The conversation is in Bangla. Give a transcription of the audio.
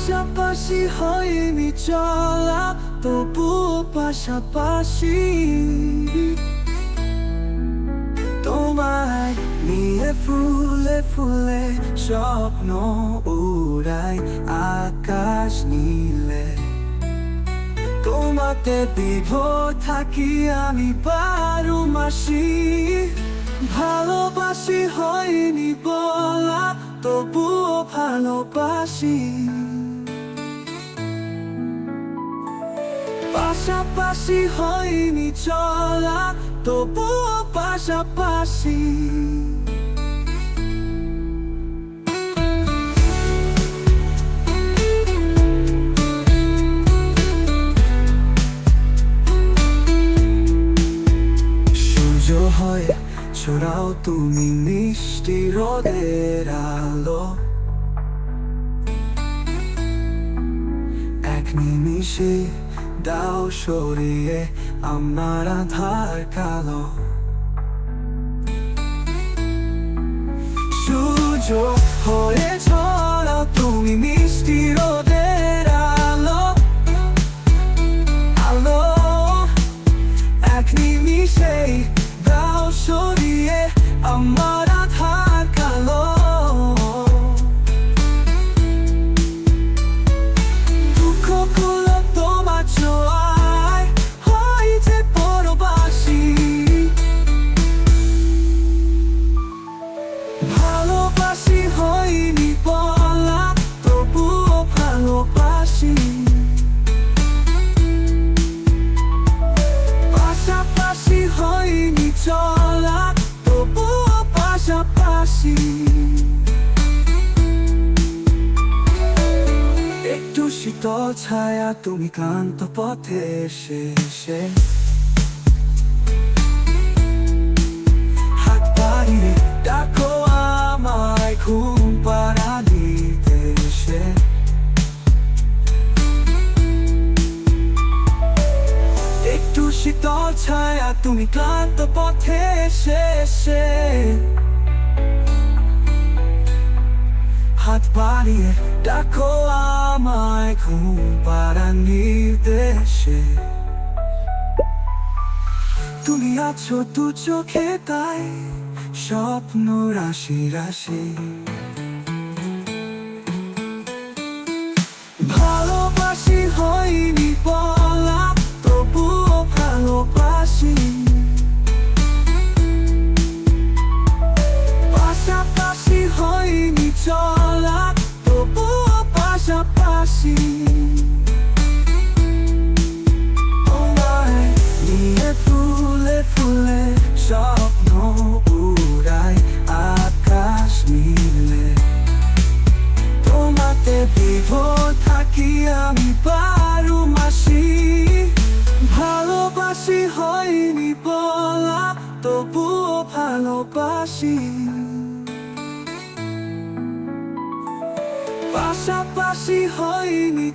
পাশাপাশি হয়নি চলা, তবুও পাশাপাশি। তোমায় নিয়ে ফুলে ফুলে স্বপ্ন উড়াই, আকাশ নীলে। তোমাতে বিভোর থাকি আমি বারো মাসি, ভালোবাসি হয়নি বলা, তবুও ভালোবাসি। পাশাপাশি হয়নি চলা তবুও পাশাপাশি। হয় ছড়াও তুমি মিষ্টি রোদের আলো। এক নিমিষে দাও সরিয়ে আমার আধার কালো। সূর্য হয়ে ছড়াও, তুমি মিষ্টি রোদের আলো। আলো, এক নিমিষেই দাও সরিয়ে আমার ছায়া তুমি ক্লান্ত পথে এসে হাত বাড়িয়ে ডাকো আমায় ঘুম পাড়া দিতে এসে। একটু শীতল ছায়া তুমি ক্লান্ত পথে এসে। বাড়িয়ে ডাকো আমায় ঘুম পাড়া নির্দেশে। তুমি আছো দু চোখে তাই স্বপ্ন রাশি রাশি। ভালোবাসি। পাশাপাশি হয়নি